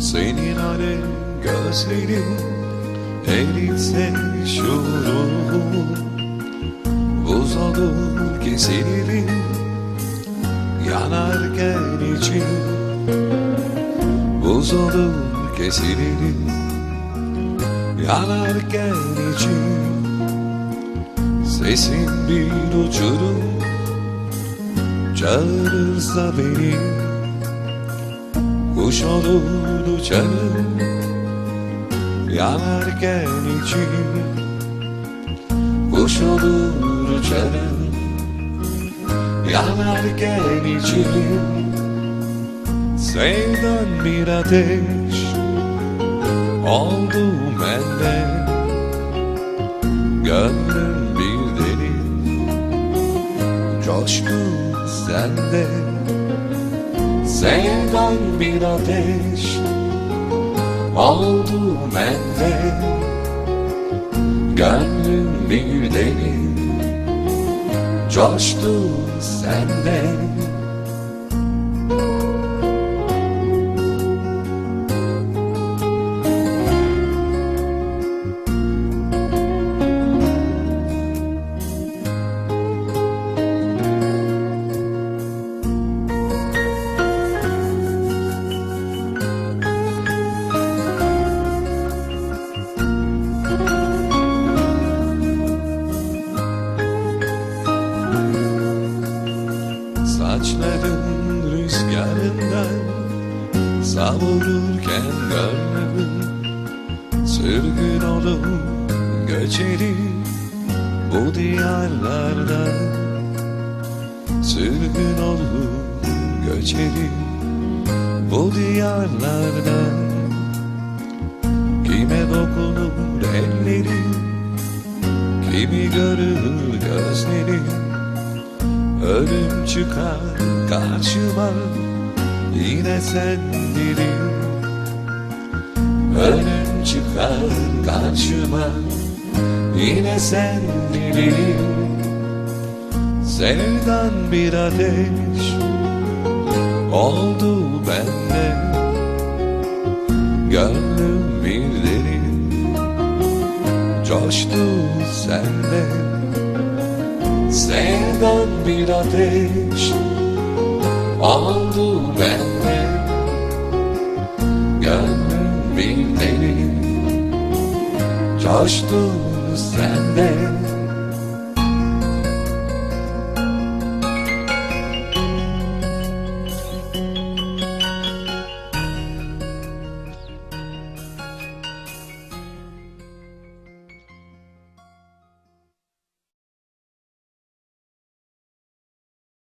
Senin alev gözlerin eritse şu ruhu Buz olur kesilirim yanarken için. Buz olur kesilirim yanarken için. Sesin bir uçurum çağırırsa beni Kuş olur uçarım yanarken için. Kuş olur uçarım yanarken için. Sevdan bir ateş oldu bende. Gönlüm bir deli coşku sende Sevdan bir ateş oldu bende Gönlüm bir deli coştu sende rüzgarından Savururken gönlüm Sürgün olup göçerim Bu diyarlarda Sürgün olup göçerim Bu diyarlarda Kime dokunur ellerim Kimi görür gözlerim Ölüm çıkar karşıma Yine sen dirim Ölüm çıkar karşıma. Yine sen dirim Sevdan bir ateş Oldu bende. Gönlüm bir derin Coştu sende. Sevdan bir ateş Oldu bende Gönlüm bir deli Coştu sende